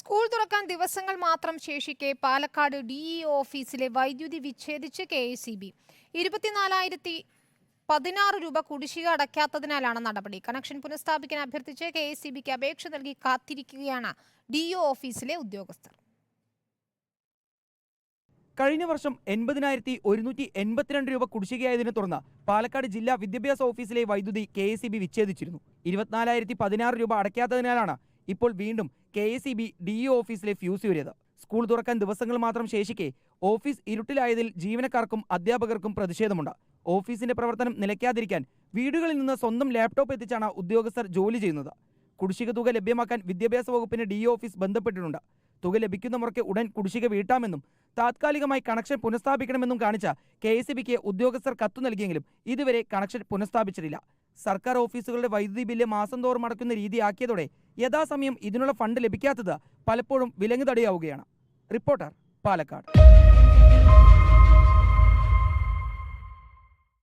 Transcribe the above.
School തുറക്കാൻ ദിവസങ്ങൾ മാത്രം ശേഷിക്കെ പാലക്കാട് ഡിഇ ഓഫീസിലെ വൈദ്യുതി വിച്ഛേദിച്ച് കെ എ സി ബി. ഇരുപത്തിനാലായിരത്തി പതിനാറ് രൂപ കുടിശ്ശിക അടയ്ക്കാത്തതിനാലാണ് നടപടി. കണക്ഷൻ പുനഃസ്ഥാപിക്കാൻ അഭ്യർത്ഥിച്ച് കെ എസ് സി ബിക്ക് അപേക്ഷ നൽകി കാത്തിരിക്കുകയാണ് ഡിഇഒ ഓഫീസിലെ ഉദ്യോഗസ്ഥർ. കഴിഞ്ഞ വർഷം എൺപതിനായിരത്തി ഒരുന്നൂറ്റി എൺപത്തിരണ്ട് രൂപ കുടിശ്ശികയായതിനെ തുടർന്ന് പാലക്കാട് ജില്ലാ വിദ്യാഭ്യാസ ഓഫീസിലെ വൈദ്യുതി കെ എസ് ബി വിച്ഛേദിച്ചിരുന്നു. ഇരുപത്തിനാലായിരത്തി പതിനാറ് രൂപ അടയ്ക്കാത്തതിനാലാണ് ഇപ്പോൾ വീണ്ടും K S E B D ഓഫീസിലെ ഫ്യൂസ് ഊരിയത് സ്കൂൾ തുറക്കാൻ ദിവസങ്ങൾ മാത്രം ശേഷിക്കെ ഓഫീസ് ഇരുട്ടിലായതിൽ ജീവനക്കാർക്കും അധ്യാപകർക്കും പ്രതിഷേധമുണ്ട്. ഓഫീസിന്റെ പ്രവർത്തനം നിലയ്ക്കാതിരിക്കാൻ വീടുകളിൽ നിന്ന് സ്വന്തം ലാപ്ടോപ്പ് എത്തിച്ചാണ് ഉദ്യോഗസ്ഥർ ജോലി ചെയ്യുന്നത്. കുടിശ്ശിക തുക ലഭ്യമാക്കാൻ വിദ്യാഭ്യാസ വകുപ്പിന് ഡി ഓഫീസ് ബന്ധപ്പെട്ടിട്ടുണ്ട്. തുക ലഭിക്കുന്ന മുറയ്ക്ക് ഉടൻ കുടിശ്ശിക വീട്ടാമെന്നും താത്കാലികമായി കണക്ഷൻ പുനഃസ്ഥാപിക്കണമെന്നും കാണിച്ച കെ എസ് ബിക്ക് ഉദ്യോഗസ്ഥർ കത്തു നൽകിയെങ്കിലും ഇതുവരെ കണക്ഷൻ പുനഃസ്ഥാപിച്ചിട്ടില്ല. സർക്കാർ ഓഫീസുകളുടെ വൈദ്യുതി ബില്ല് മാസം തോറും അടക്കുന്ന രീതിയാക്കിയതോടെ യഥാസമയം ഇതിനുള്ള ഫണ്ട് ലഭിക്കാത്തത് പലപ്പോഴും വിലങ്ങുതടിയാവുകയാണ് റിപ്പോർട്ടർ പാലക്കാട്.